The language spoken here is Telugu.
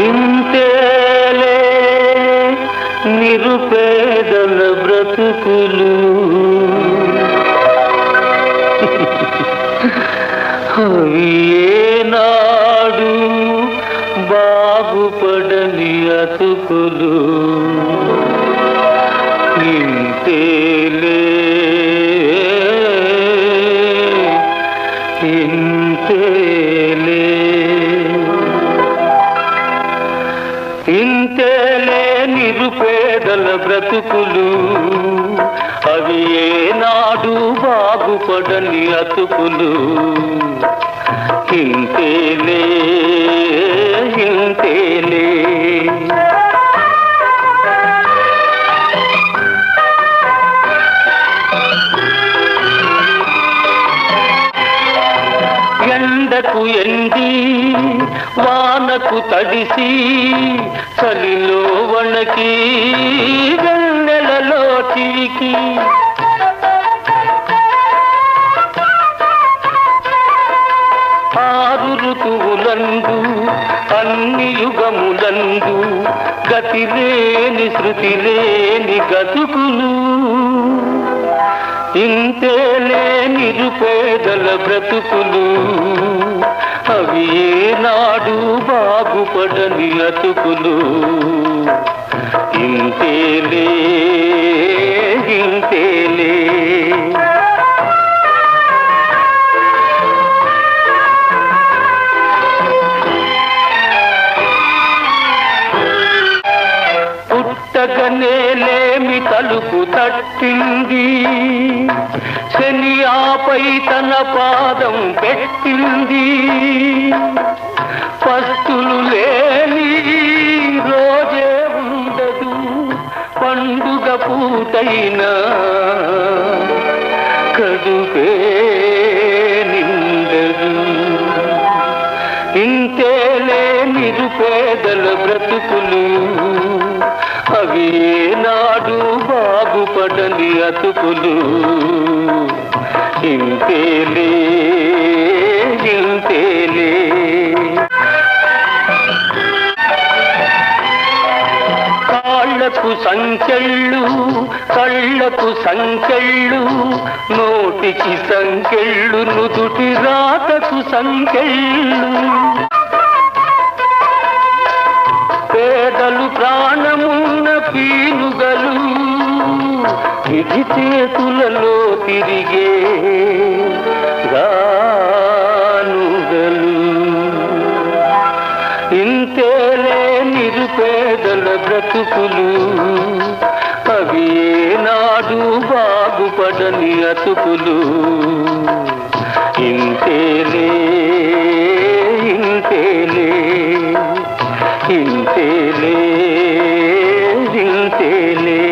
ఇంతేలే నిరుపేదల బ్రతుకులు. అవి ఏనాడు బాగుపడని అతుకులు. ఇంతేలే ఇంతేలే ఇంతేలే నిరుపేదల బ్రతుకులు. అవి ఏనాడు బాగుపడని అతుకులు. ఇంతేలే ఇంతేలే ఎండకు ఎండి వానకు తడిసి చలిలో వణకి వెన్నెలలో చిరికి ఆరు ఋతువులందు అన్ని యుగములందు గతి లేని శృతి లేని గతుకులు ఇంతేలే నిరుపేదల బ్రతుకులు. అవి ఏనాడు బాగుపడని అతుకులు. ఇంతేలే ఇంతేలే. పుట్టగనేలేమి తలుపు తట్టింది. శని ఆపై తన పాదం పెట్టింది. పస్తులు లేని రోజే ఉండదు పండుగ పూటైనా కడుపే నిండదు. ఇంతేలే నిరుపేదల బ్రతుకులు అవి నా బాగుపడని అతుకులు. ఇంతేలే ఇంతేలే. కాళ్ళకు సంకెళ్ళు కళ్ళకు సంకెళ్ళు నోటికి సంకెళ్ళు నుదుటి రాతకు సంకెళ్ళు. విధి చేతులలో తిరిగే గానుగలు. ఇంతేలే నిరుపేదల బ్రతుకులు. అవి ఏనాడు బాగుపడని అతుకులు. ఇంతేలే ఇంతేలే ఇంతేలే ఇంతేలే